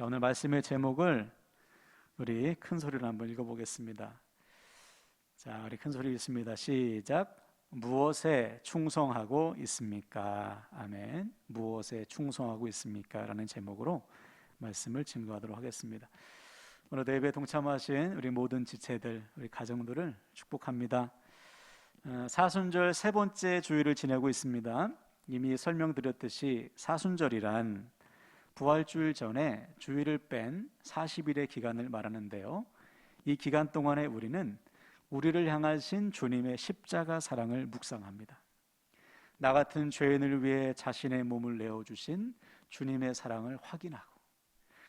자, 오늘 말씀의 제목을 우리 큰 소리로 한번 읽어보겠습니다. 자, 우리 큰 소리 읽습니다. 시작. 무엇에 충성하고 있습니까? 아멘. 무엇에 충성하고 있습니까? 라는 제목으로 말씀을 증거하도록 하겠습니다. 오늘 예배 동참하신 우리 모든 지체들, 우리 가정들을 축복합니다. 어, 사순절 세 번째 주일을 지내고 있습니다. 이미 설명드렸듯이 사순절이란 부활주일 전에 주일을 뺀 40일의 기간을 말하는데요. 이 기간 동안에 우리는 우리를 향하신 주님의 십자가 사랑을 묵상합니다. 나 같은 죄인을 위해 자신의 몸을 내어 주신 주님의 사랑을 확인하고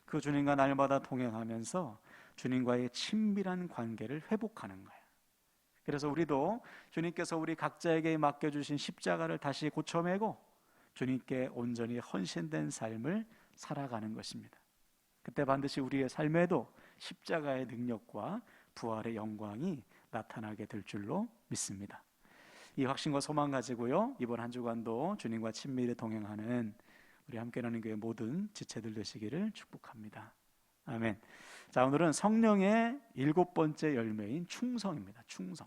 그 주님과 날마다 동행하면서 주님과의 친밀한 관계를 회복하는 거예요. 그래서 우리도 주님께서 우리 각자에게 맡겨 주신 십자가를 다시 고쳐매고 주님께 온전히 헌신된 삶을 살아가는 것입니다. 그때 반드시 우리의 삶에도 십자가의 능력과 부활의 영광이 나타나게 될 줄로 믿습니다. 이 확신과 소망 가지고요 이번 한 주간도 주님과 친밀히 동행하는 우리 함께하는 교회 모든 지체들 되시기를 축복합니다. 아멘. 자 오늘은 성령의 일곱 번째 열매인 충성입니다. 충성.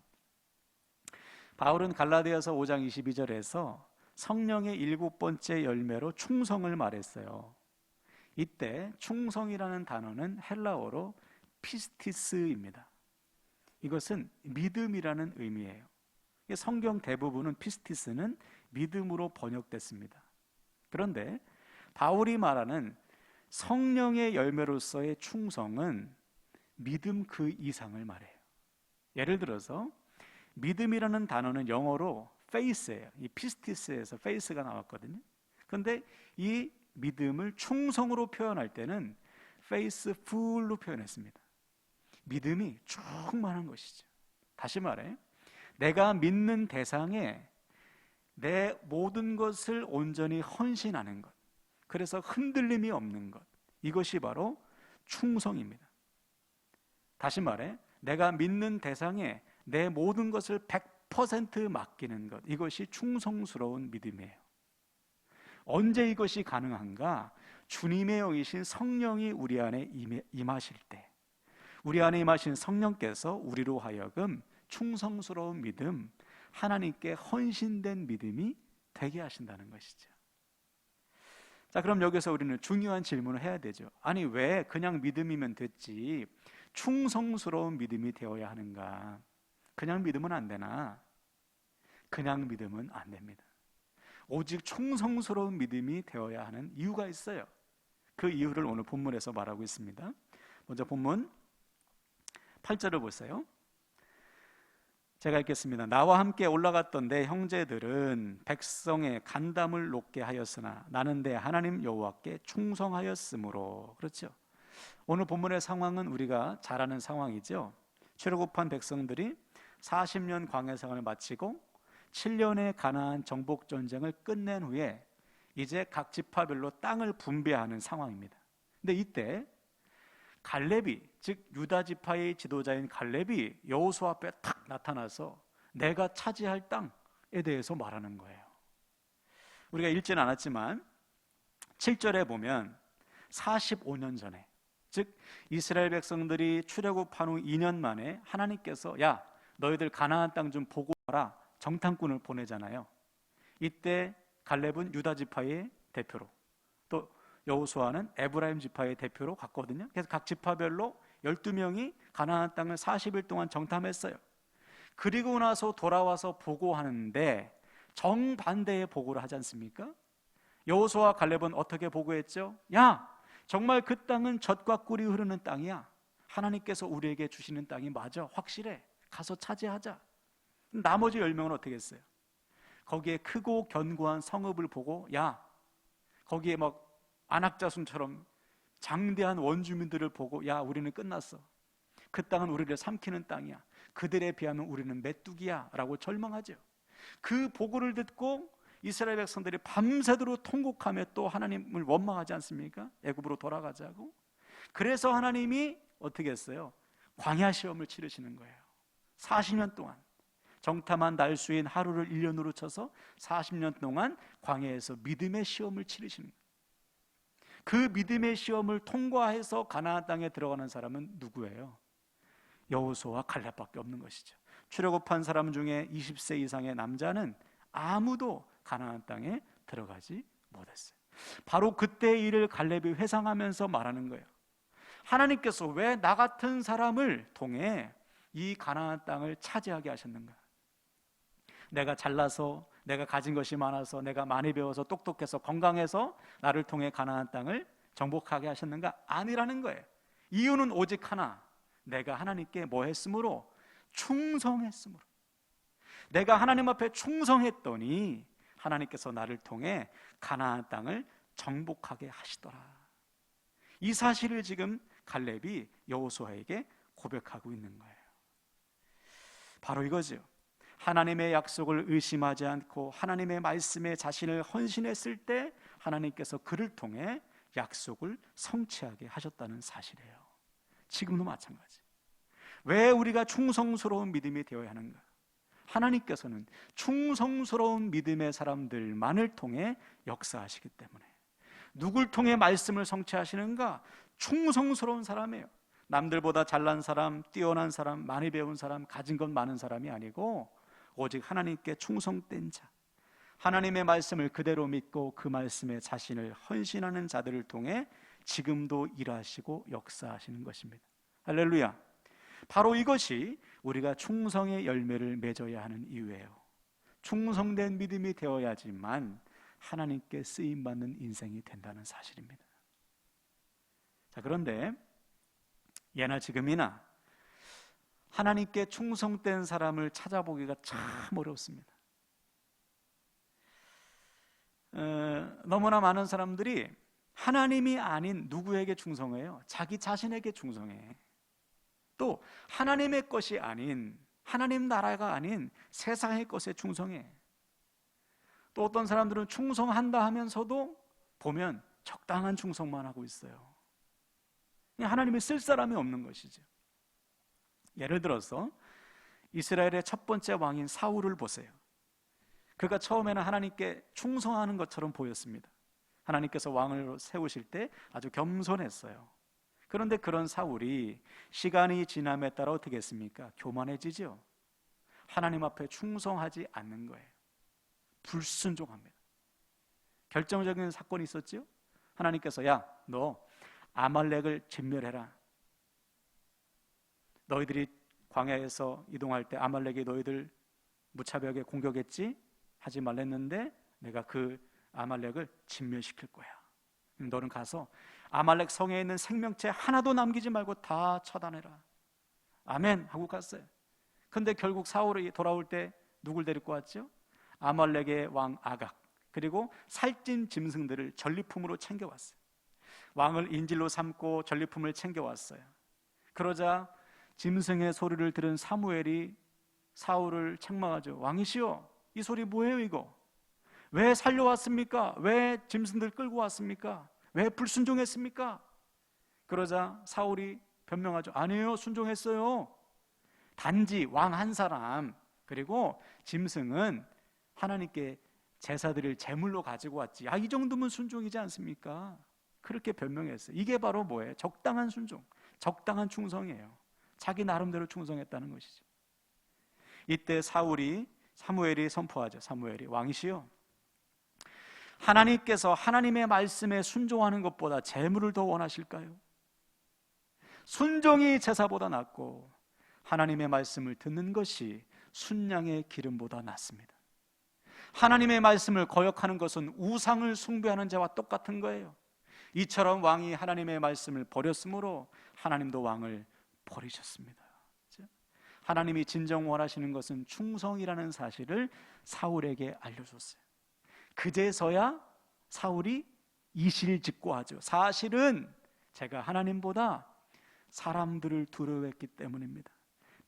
바울은 갈라디아서 5장 22절에서 성령의 일곱 번째 열매로 충성을 말했어요. 이때 충성이라는 단어는 헬라어로 피스티스입니다. 이것은 믿음이라는 의미예요. 성경 대부분은 피스티스는 믿음으로 번역됐습니다. 그런데 바울이 말하는 성령의 열매로서의 충성은 믿음 그 이상을 말해요. 예를 들어서 믿음이라는 단어는 영어로 faith예요. 이 피스티스에서 faith가 나왔거든요. 그런데 이 믿음을 충성으로 표현할 때는 faithful로 표현했습니다. 믿음이 충만한 것이죠. 다시 말해, 내가 믿는 대상에 내 모든 것을 온전히 헌신하는 것. 그래서 흔들림이 없는 것. 이것이 바로 충성입니다. 다시 말해, 내가 믿는 대상에 내 모든 것을 100% 맡기는 것. 이것이 충성스러운 믿음이에요. 언제 이것이 가능한가? 주님의 영이신 성령이 우리 안에 임하실 때, 우리 안에 임하신 성령께서 우리로 하여금 충성스러운 믿음, 하나님께 헌신된 믿음이 되게 하신다는 것이죠. 자, 그럼 여기서 우리는 중요한 질문을 해야 되죠. 아니, 왜 그냥 믿음이면 됐지? 충성스러운 믿음이 되어야 하는가? 그냥 믿으면 안 되나? 그냥 믿으면 안 됩니다. 오직 충성스러운 믿음이 되어야 하는 이유가 있어요. 그 이유를 오늘 본문에서 말하고 있습니다. 먼저 본문 8절을 보세요. 제가 읽겠습니다. 나와 함께 올라갔던 내 형제들은 백성의 간담을 높게 하였으나 나는 내 하나님 여호와께 충성하였으므로 그렇죠. 오늘 본문의 상황은 우리가 잘 아는 상황이죠. 출애굽한 백성들이 40년 광야 생활을 마치고 7년의 가나안 정복 전쟁을 끝낸 후에 이제 각 지파별로 땅을 분배하는 상황입니다. 근데 이때 갈렙이 즉 유다 지파의 지도자인 갈렙이 여호수 앞에 탁 나타나서 내가 차지할 땅에 대해서 말하는 거예요. 우리가 읽지는 않았지만 7절에 보면 45년 전에 즉 이스라엘 백성들이 출애굽한 후 2년 만에 하나님께서 야 너희들 가나안 땅 좀 보고 와라 정탐꾼을 보내잖아요. 이때 갈렙은 유다 지파의 대표로 또 여호수아는 에브라임 지파의 대표로 갔거든요. 그래서 각 지파별로 12명이 가나안 땅을 40일 동안 정탐했어요. 그리고 나서 돌아와서 보고하는데 정반대의 보고를 하지 않습니까? 여호수아 갈렙은 어떻게 보고했죠? 야, 정말 그 땅은 젖과 꿀이 흐르는 땅이야. 하나님께서 우리에게 주시는 땅이 맞아. 확실해. 가서 차지하자. 나머지 10명은 어떻게 했어요? 거기에 크고 견고한 성읍을 보고 야 거기에 막 안악자순처럼 장대한 원주민들을 보고 야 우리는 끝났어. 그 땅은 우리를 삼키는 땅이야. 그들에 비하면 우리는 메뚜기야. 라고 절망하죠. 그 보고를 듣고 이스라엘 백성들이 밤새도록 통곡하며 또 하나님을 원망하지 않습니까? 애굽으로 돌아가자고. 그래서 하나님이 어떻게 했어요? 광야 시험을 치르시는 거예요. 40년 동안 정탐한 날수인 하루를 1년으로 쳐서 40년 동안 광야에서 믿음의 시험을 치르시는. 그 믿음의 시험을 통과해서 가나안 땅에 들어가는 사람은 누구예요? 여호수와 갈렙밖에 없는 것이죠. 출애굽한 사람 중에 20세 이상의 남자는 아무도 가나안 땅에 들어가지 못했어요. 바로 그때 일을 갈렙이 회상하면서 말하는 거예요. 하나님께서 왜 나 같은 사람을 통해 이 가나안 땅을 차지하게 하셨는가? 내가 잘나서 내가 가진 것이 많아서 내가 많이 배워서 똑똑해서 건강해서 나를 통해 가나안 땅을 정복하게 하셨는가? 아니라는 거예요. 이유는 오직 하나. 내가 하나님께 뭐 했으므로 충성했으므로. 내가 하나님 앞에 충성했더니 하나님께서 나를 통해 가나안 땅을 정복하게 하시더라. 이 사실을 지금 갈렙이 여호수아에게 고백하고 있는 거예요. 바로 이거죠. 하나님의 약속을 의심하지 않고 하나님의 말씀에 자신을 헌신했을 때 하나님께서 그를 통해 약속을 성취하게 하셨다는 사실이에요. 지금도 마찬가지. 왜 우리가 충성스러운 믿음이 되어야 하는가? 하나님께서는 충성스러운 믿음의 사람들만을 통해 역사하시기 때문에 누굴 통해 말씀을 성취하시는가? 충성스러운 사람이에요. 남들보다 잘난 사람, 뛰어난 사람, 많이 배운 사람, 가진 것 많은 사람이 아니고 오직 하나님께 충성된 자. 하나님의 말씀을 그대로 믿고 그 말씀에 자신을 헌신하는 자들을 통해 지금도 일하시고 역사하시는 것입니다. 할렐루야. 바로 이것이 우리가 충성의 열매를 맺어야 하는 이유예요. 충성된 믿음이 되어야지만 하나님께 쓰임 받는 인생이 된다는 사실입니다. 자, 그런데 예나 지금이나 하나님께 충성된 사람을 찾아보기가 참 어렵습니다. 어, 너무나 많은 사람들이 하나님이 아닌 누구에게 충성해요? 자기 자신에게 충성해. 또 하나님의 것이 아닌 하나님 나라가 아닌 세상의 것에 충성해. 또 어떤 사람들은 충성한다 하면서도 보면 적당한 충성만 하고 있어요. 하나님이 쓸 사람이 없는 것이죠. 예를 들어서 이스라엘의 첫 번째 왕인 사울을 보세요. 그가 처음에는 하나님께 충성하는 것처럼 보였습니다. 하나님께서 왕을 세우실 때 아주 겸손했어요. 그런데 그런 사울이 시간이 지남에 따라 어떻게 했습니까? 교만해지죠. 하나님 앞에 충성하지 않는 거예요. 불순종합니다. 결정적인 사건이 있었죠. 하나님께서 야, 너 아말렉을 진멸해라. 너희들이 광야에서 이동할 때 아말렉이 너희들 무차별하게 공격했지? 하지 말랬는데 내가 그 아말렉을 진멸시킬 거야. 너는 가서 아말렉 성에 있는 생명체 하나도 남기지 말고 다 처단해라. 아멘 하고 갔어요. 근데 결국 사울이 돌아올 때 누굴 데리고 왔죠? 아말렉의 왕 아각 그리고 살찐 짐승들을 전리품으로 챙겨왔어요. 왕을 인질로 삼고 전리품을 챙겨왔어요. 그러자 짐승의 소리를 들은 사무엘이 사울을 책망하죠. 왕이시여, 이 소리 뭐예요 이거? 왜 살려왔습니까? 왜 짐승들 끌고 왔습니까? 왜 불순종했습니까? 그러자 사울이 변명하죠. 아니에요, 순종했어요. 단지 왕 한 사람 그리고 짐승은 하나님께 제사 드릴 제물로 가지고 왔지. 아, 이 정도면 순종이지 않습니까? 그렇게 변명했어요. 이게 바로 뭐예요? 적당한 순종, 적당한 충성이에요. 자기 나름대로 충성했다는 것이죠. 이때 사울이 사무엘이 선포하죠. 사무엘이 왕이시여. 하나님께서 하나님의 말씀에 순종하는 것보다 재물을 더 원하실까요? 순종이 제사보다 낫고 하나님의 말씀을 듣는 것이 순양의 기름보다 낫습니다. 하나님의 말씀을 거역하는 것은 우상을 숭배하는 자와 똑같은 거예요. 이처럼 왕이 하나님의 말씀을 버렸으므로 하나님도 왕을 버리셨습니다. 하나님이 진정 원하시는 것은 충성이라는 사실을 사울에게 알려줬어요. 그제서야 사울이 이실직고하죠. 사실은 제가 하나님보다 사람들을 두려워했기 때문입니다.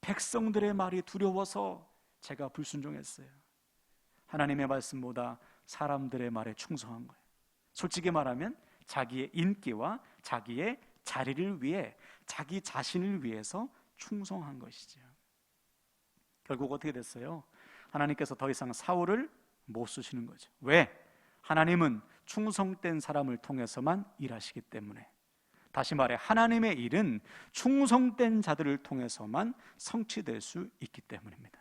백성들의 말이 두려워서 제가 불순종했어요. 하나님의 말씀보다 사람들의 말에 충성한 거예요. 솔직히 말하면 자기의 인기와 자기의 자리를 위해 자기 자신을 위해서 충성한 것이죠. 결국 어떻게 됐어요? 하나님께서 더 이상 사울을 못 쓰시는 거죠. 왜? 하나님은 충성된 사람을 통해서만 일하시기 때문에 다시 말해 하나님의 일은 충성된 자들을 통해서만 성취될 수 있기 때문입니다.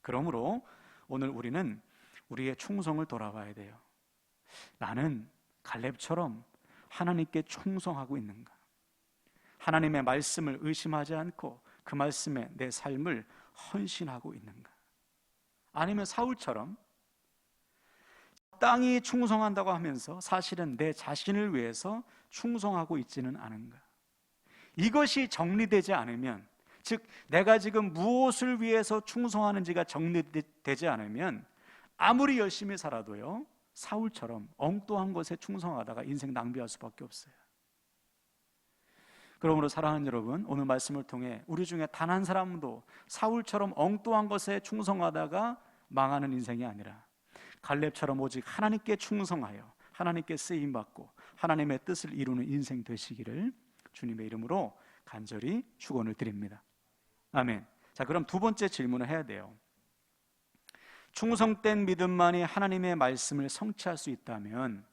그러므로 오늘 우리는 우리의 충성을 돌아봐야 돼요. 나는 갈렙처럼 하나님께 충성하고 있는가? 하나님의 말씀을 의심하지 않고 그 말씀에 내 삶을 헌신하고 있는가? 아니면 사울처럼 땅이 충성한다고 하면서 사실은 내 자신을 위해서 충성하고 있지는 않은가? 이것이 정리되지 않으면 즉 내가 지금 무엇을 위해서 충성하는지가 정리되지 않으면 아무리 열심히 살아도요 사울처럼 엉뚱한 것에 충성하다가 인생 낭비할 수밖에 없어요. 그러므로 사랑하는 여러분, 오늘 말씀을 통해 우리 중에 단 한 사람도 사울처럼 엉뚱한 것에 충성하다가 망하는 인생이 아니라 갈렙처럼 오직 하나님께 충성하여 하나님께 쓰임 받고 하나님의 뜻을 이루는 인생 되시기를 주님의 이름으로 간절히 축원을 드립니다. 아멘. 자, 그럼 두 번째 질문을 해야 돼요. 충성된 믿음만이 하나님의 말씀을 성취할 수 있다면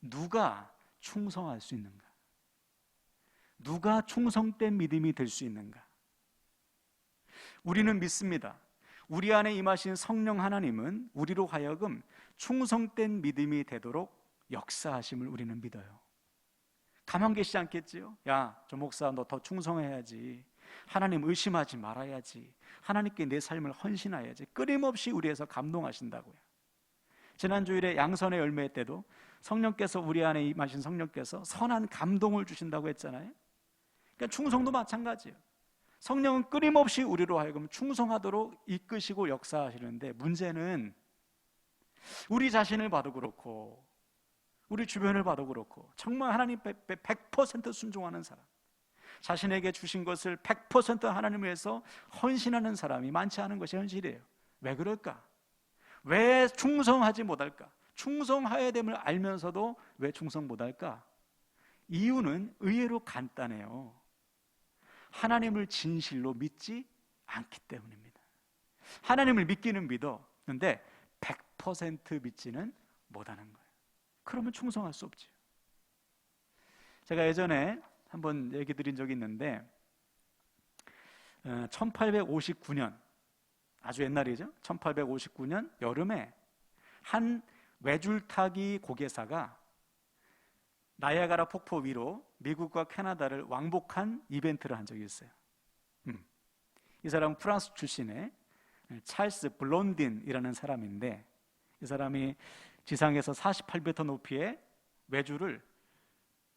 누가 충성할 수 있는가? 누가 충성된 믿음이 될 수 있는가? 우리는 믿습니다. 우리 안에 임하신 성령 하나님은 우리로 하여금 충성된 믿음이 되도록 역사하심을 우리는 믿어요. 가만 계시지 않겠지요? 야, 저 목사 너 더 충성해야지. 하나님 의심하지 말아야지. 하나님께 내 삶을 헌신해야지. 끊임없이 우리에서 감동하신다고요. 지난 주일에 양선의 열매 때도 성령께서 우리 안에 임하신 성령께서 선한 감동을 주신다고 했잖아요. 그러니까 충성도 마찬가지예요. 성령은 끊임없이 우리로 하여금 충성하도록 이끄시고 역사하시는데 문제는 우리 자신을 봐도 그렇고 우리 주변을 봐도 그렇고 정말 하나님 100% 순종하는 사람 자신에게 주신 것을 100% 하나님을 위해서 헌신하는 사람이 많지 않은 것이 현실이에요 왜 그럴까? 왜 충성하지 못할까? 충성해야 됨을 알면서도 왜 충성 못할까? 이유는 의외로 간단해요 하나님을 진실로 믿지 않기 때문입니다. 하나님을 믿기는 믿어. 근데 100% 믿지는 못하는 거예요. 그러면 충성할 수 없죠. 제가 예전에 한번 얘기 드린 적이 있는데 1859년 어, 아주 옛날이죠. 1859년 여름에 한 외줄타기 고개사가 나야가라 폭포 위로 미국과 캐나다를 왕복한 이벤트를 한 적이 있어요. 음. 이 사람은 프랑스 출신의 찰스 블론딘이라는 사람인데 이 사람이 지상에서 48m 높이의 외줄을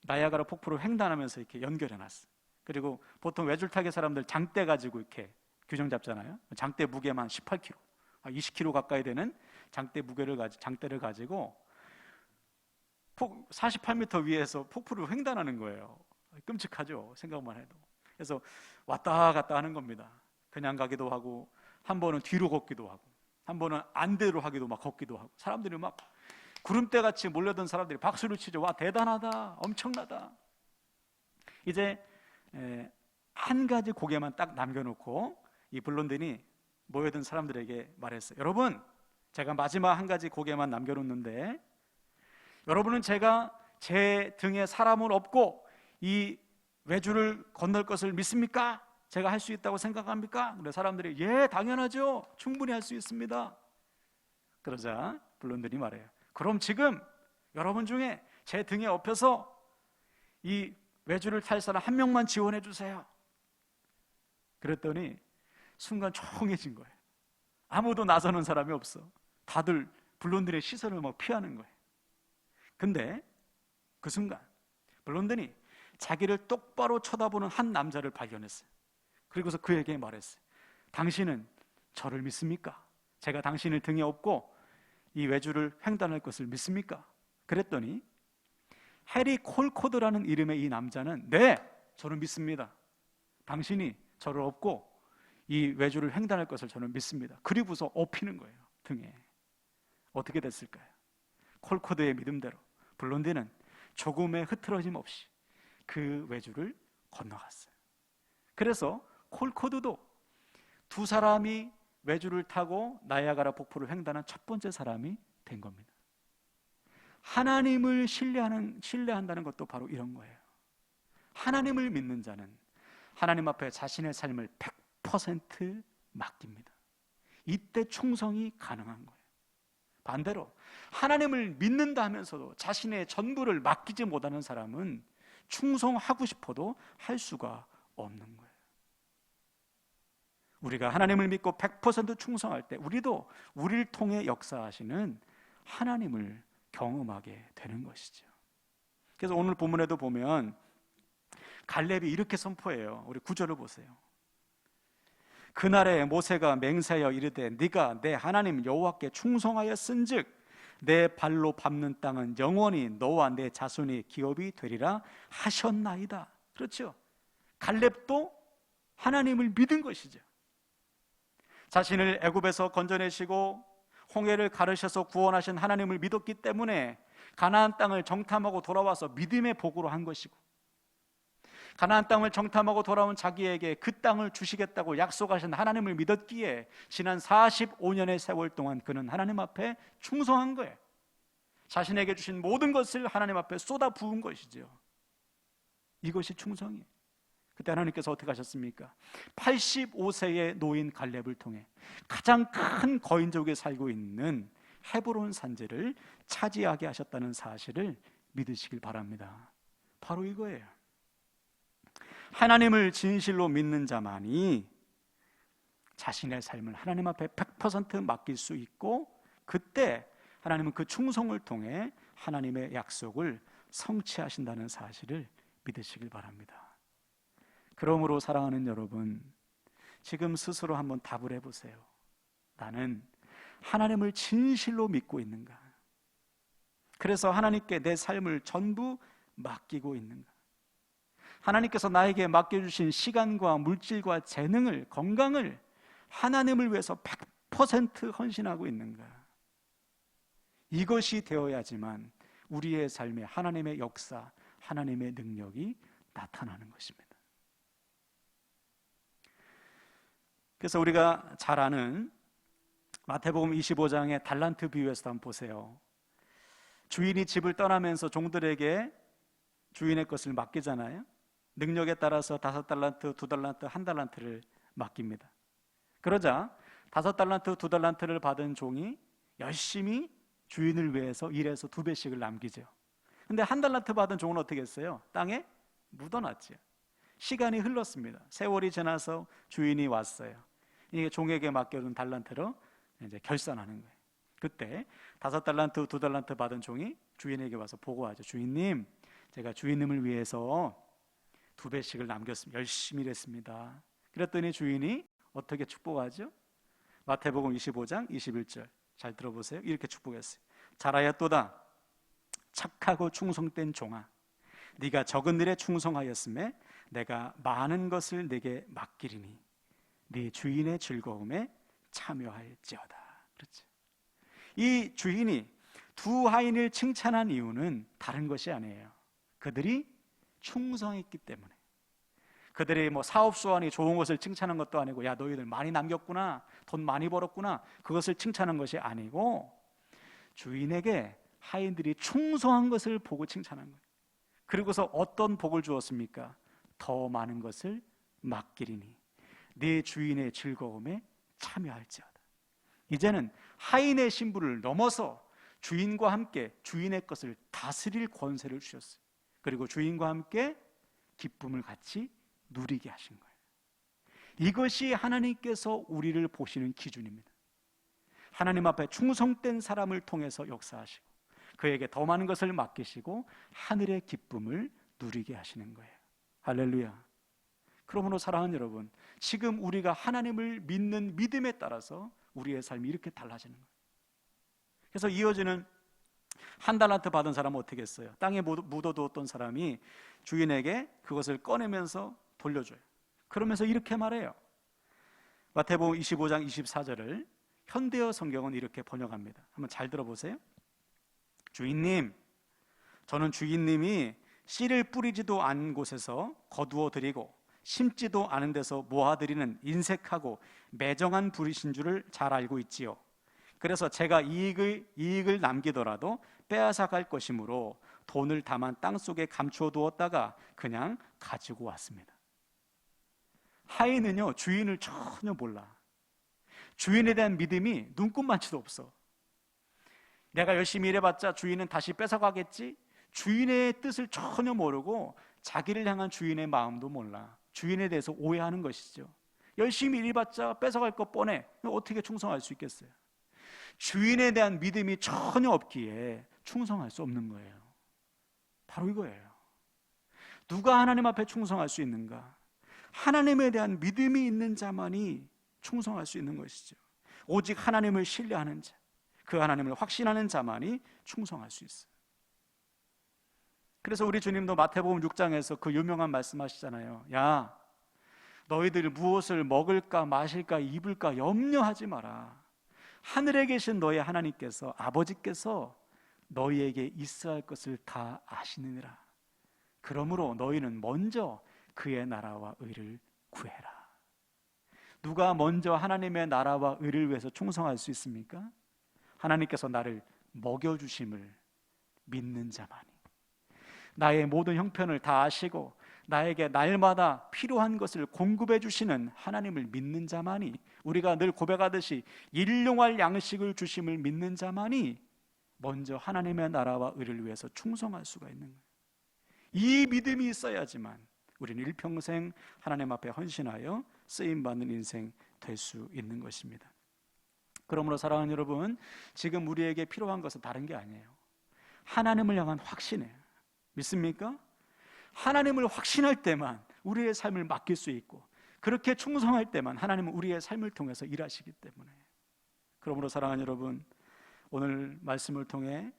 나야가라 폭포를 횡단하면서 이렇게 연결해 놨어. 그리고 보통 외줄 타기 사람들 장대 가지고 이렇게 규정 잡잖아요. 장대 무게만 18kg, 20kg 가까이 되는 장대 무게를 가지 장대를 가지고 폭 48m 위에서 폭포를 횡단하는 거예요. 끔찍하죠. 생각만 해도. 그래서 왔다 갔다 하는 겁니다. 그냥 가기도 하고 한 번은 뒤로 걷기도 하고 한 번은 안대로 하기도 막 걷기도 하고 사람들이 막 구름대 같이 몰려든 사람들이 박수를 치죠. 와 대단하다, 엄청나다. 이제 한 가지 고개만 딱 남겨놓고 이 블론든이 모여든 사람들에게 말했어요. 여러분, 제가 마지막 한 가지 고개만 남겨놓는데 여러분은 제가 제 등에 사람을 업고 이 외주를 건널 것을 믿습니까? 제가 할 수 있다고 생각합니까? 그래 사람들이 예 당연하죠. 충분히 할 수 있습니다. 그러자 블론들이 말해요. 그럼 지금 여러분 중에 제 등에 업혀서 이 외주를 탈 사람 한 명만 지원해 주세요. 그랬더니 순간 조용해진 거예요. 아무도 나서는 사람이 없어. 다들 블론들의 시선을 막 피하는 거예요. 근데 그 순간 블론든이 자기를 똑바로 쳐다보는 한 남자를 발견했어요. 그리고서 그에게 말했어요. 당신은 저를 믿습니까? 제가 당신을 등에 업고 이 외주를 횡단할 것을 믿습니까? 그랬더니 해리 콜코드라는 이름의 이 남자는 네, 저는 믿습니다. 당신이 저를 업고 이 외주를 횡단할 것을 저는 믿습니다. 그리고서 업히는 거예요, 등에. 어떻게 됐을까요? 콜코드의 믿음대로 블론디는 조금의 흐트러짐 없이 그 외주를 건너갔어요. 그래서 콜코드도 두 사람이 외주를 타고 나야가라 폭포를 횡단한 첫 번째 사람이 된 겁니다. 하나님을 신뢰하는 신뢰한다는 것도 바로 이런 거예요. 하나님을 믿는 자는 하나님 앞에 자신의 삶을 100% 맡깁니다. 이때 충성이 가능한 거예요. 반대로 하나님을 믿는다 하면서도 자신의 전부를 맡기지 못하는 사람은 충성하고 싶어도 할 수가 없는 거예요. 우리가 하나님을 믿고 100% 충성할 때 우리도 우리를 통해 역사하시는 하나님을 경험하게 되는 것이죠. 그래서 오늘 본문에도 보면 갈렙이 이렇게 선포해요. 우리 구절을 보세요. 그날에 모세가 맹세하여 이르되 네가 내 하나님 여호와께 충성하였은즉 내 발로 밟는 땅은 영원히 너와 내 자손의 기업이 되리라 하셨나이다. 그렇죠? 갈렙도 하나님을 믿은 것이죠. 자신을 애굽에서 건져내시고 홍해를 가르셔서 구원하신 하나님을 믿었기 때문에 가나안 땅을 정탐하고 돌아와서 믿음의 복으로 한 것이고 가나안 땅을 정탐하고 돌아온 자기에게 그 땅을 주시겠다고 약속하신 하나님을 믿었기에 지난 45년의 세월 동안 그는 하나님 앞에 충성한 거예요. 자신에게 주신 모든 것을 하나님 앞에 쏟아 부은 것이죠. 이것이 충성이에요. 그때 하나님께서 어떻게 하셨습니까? 85세의 노인 갈렙을 통해 가장 큰 거인족에 살고 있는 헤브론 산지를 차지하게 하셨다는 사실을 믿으시길 바랍니다. 바로 이거예요. 하나님을 진실로 믿는 자만이 자신의 삶을 하나님 앞에 100% 맡길 수 있고 그때 하나님은 그 충성을 통해 하나님의 약속을 성취하신다는 사실을 믿으시길 바랍니다. 그러므로 사랑하는 여러분, 지금 스스로 한번 답을 해보세요. 나는 하나님을 진실로 믿고 있는가? 그래서 하나님께 내 삶을 전부 맡기고 있는가? 하나님께서 나에게 맡겨주신 시간과 물질과 재능을, 건강을 하나님을 위해서 100% 헌신하고 있는가? 이것이 되어야지만 우리의 삶에 하나님의 역사, 하나님의 능력이 나타나는 것입니다. 그래서 우리가 잘 아는 마태복음 25장의 달란트 비유에서 한번 보세요. 주인이 집을 떠나면서 종들에게 주인의 것을 맡기잖아요. 능력에 따라서 다섯 달란트, 두 달란트, 한 달란트를 맡깁니다. 그러자 다섯 달란트, 두 달란트를 받은 종이 열심히 주인을 위해서 일해서 두 배씩을 남기죠. 근데 한 달란트 받은 종은 어떻게 했어요? 땅에 묻어놨죠. 시간이 흘렀습니다. 세월이 지나서 주인이 왔어요. 이게 종에게 맡겨둔 달란트로 이제 결산하는 거예요. 그때 다섯 달란트, 두 달란트 받은 종이 주인에게 와서 보고하죠. 주인님, 제가 주인님을 위해서 두 배씩을 남겼습니다. 열심히 일했습니다. 그랬더니 주인이 어떻게 축복하죠? 마태복음 25장 21절 잘 들어보세요. 이렇게 축복했어요. 잘하였도다. 착하고 충성된 종아. 네가 적은 일에 충성하였음에 내가 많은 것을 네게 맡기리니 네 주인의 즐거움에 참여할지어다. 그렇죠. 이 주인이 두 하인을 칭찬한 이유는 다른 것이 아니에요. 그들이 충성했기 때문에 그들이 뭐 사업 수완이 좋은 것을 칭찬한 것도 아니고 야 너희들 많이 남겼구나 돈 많이 벌었구나 그것을 칭찬한 것이 아니고 주인에게 하인들이 충성한 것을 보고 칭찬한 거예요. 그리고서 어떤 복을 주었습니까? 더 많은 것을 맡기리니 내 주인의 즐거움에 참여할지어다. 이제는 하인의 신부를 넘어서 주인과 함께 주인의 것을 다스릴 권세를 주셨어요. 그리고 주인과 함께 기쁨을 같이 누리게 하신 거예요. 이것이 하나님께서 우리를 보시는 기준입니다. 하나님 앞에 충성된 사람을 통해서 역사하시고 그에게 더 많은 것을 맡기시고 하늘의 기쁨을 누리게 하시는 거예요. 할렐루야. 그러므로 사랑하는 여러분, 지금 우리가 하나님을 믿는 믿음에 따라서 우리의 삶이 이렇게 달라지는 거예요. 그래서 이어지는 한 달란트 받은 사람은 어떻게 했어요? 땅에 묻어두었던 사람이 주인에게 그것을 꺼내면서 돌려줘요. 그러면서 이렇게 말해요. 마태복음 25장 24절을 현대어 성경은 이렇게 번역합니다. 한번 잘 들어보세요. 주인님, 저는 주인님이 씨를 뿌리지도 않은 곳에서 거두어 드리고 심지도 않은 데서 모아 드리는 인색하고 매정한 불이신 줄을 잘 알고 있지요. 그래서 제가 이익을 이익을 남기더라도 빼앗아 갈 것이므로 돈을 다만 땅 속에 감추어 두었다가 그냥 가지고 왔습니다. 하인은요 주인을 전혀 몰라. 주인에 대한 믿음이 눈꼽만치도 없어. 내가 열심히 일해봤자 주인은 다시 뺏어가겠지. 주인의 뜻을 전혀 모르고 자기를 향한 주인의 마음도 몰라. 주인에 대해서 오해하는 것이죠. 열심히 일해봤자 뺏어갈 것 뻔해. 어떻게 충성할 수 있겠어요? 주인에 대한 믿음이 전혀 없기에 충성할 수 없는 거예요. 바로 이거예요. 누가 하나님 앞에 충성할 수 있는가? 하나님에 대한 믿음이 있는 자만이 충성할 수 있는 것이죠. 오직 하나님을 신뢰하는 자, 그 하나님을 확신하는 자만이 충성할 수 있어요. 그래서 우리 주님도 마태복음 6장에서 그 유명한 말씀하시잖아요. 야, 너희들 무엇을 먹을까 마실까 입을까 염려하지 마라. 하늘에 계신 너희 하나님께서 아버지께서 너희에게 있어야 할 것을 다 아시느니라. 그러므로 너희는 먼저 그의 나라와 의를 구해라. 누가 먼저 하나님의 나라와 의를 위해서 충성할 수 있습니까? 하나님께서 나를 먹여 주심을 믿는 자만이 나의 모든 형편을 다 아시고 나에게 날마다 필요한 것을 공급해 주시는 하나님을 믿는 자만이 우리가 늘 고백하듯이 일용할 양식을 주심을 믿는 자만이 먼저 하나님의 나라와 의를 위해서 충성할 수가 있는 거예요. 이 믿음이 있어야지만 우리는 일평생 하나님 앞에 헌신하여 쓰임 받는 인생 될 수 있는 것입니다. 그러므로 사랑하는 여러분, 지금 우리에게 필요한 것은 다른 게 아니에요. 하나님을 향한 확신이에요. 믿습니까? 하나님을 확신할 때만 우리의 삶을 맡길 수 있고 그렇게 충성할 때만 하나님은 우리의 삶을 통해서 일하시기 때문에 그러므로 사랑하는 여러분 오늘 말씀을 통해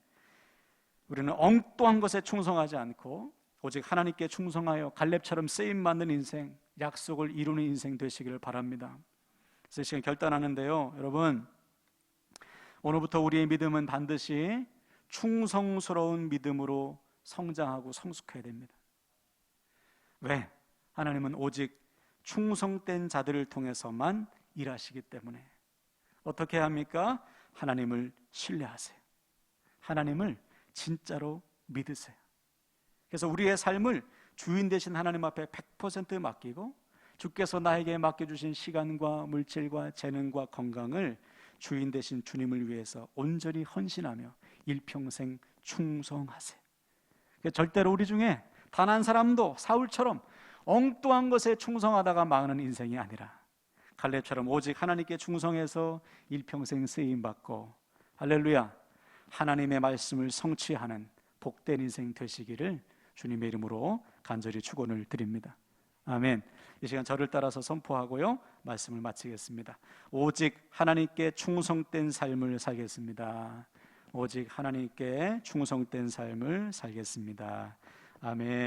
우리는 엉뚱한 것에 충성하지 않고 오직 하나님께 충성하여 갈렙처럼 쓰임 받는 인생, 약속을 이루는 인생 되시기를 바랍니다. 그래서 시간 결단하는데요, 여러분 오늘부터 우리의 믿음은 반드시 충성스러운 믿음으로 성장하고 성숙해야 됩니다. 왜? 하나님은 오직 충성된 자들을 통해서만 일하시기 때문에 어떻게 합니까? 하나님을 신뢰하세요. 하나님을 진짜로 믿으세요. 그래서 우리의 삶을 주인 되신 하나님 앞에 100% 맡기고 주께서 나에게 맡겨주신 시간과 물질과 재능과 건강을 주인 되신 주님을 위해서 온전히 헌신하며 일평생 충성하세요. 절대로 우리 중에 단 한 사람도 사울처럼 엉뚱한 것에 충성하다가 망하는 인생이 아니라 갈렙처럼 오직 하나님께 충성해서 일평생 쓰임 받고 할렐루야 하나님의 말씀을 성취하는 복된 인생 되시기를 주님의 이름으로 간절히 축원을 드립니다. 아멘. 이 시간 저를 따라서 선포하고요. 말씀을 마치겠습니다. 오직 하나님께 충성된 삶을 살겠습니다. 오직 하나님께 충성된 삶을 살겠습니다. 아멘.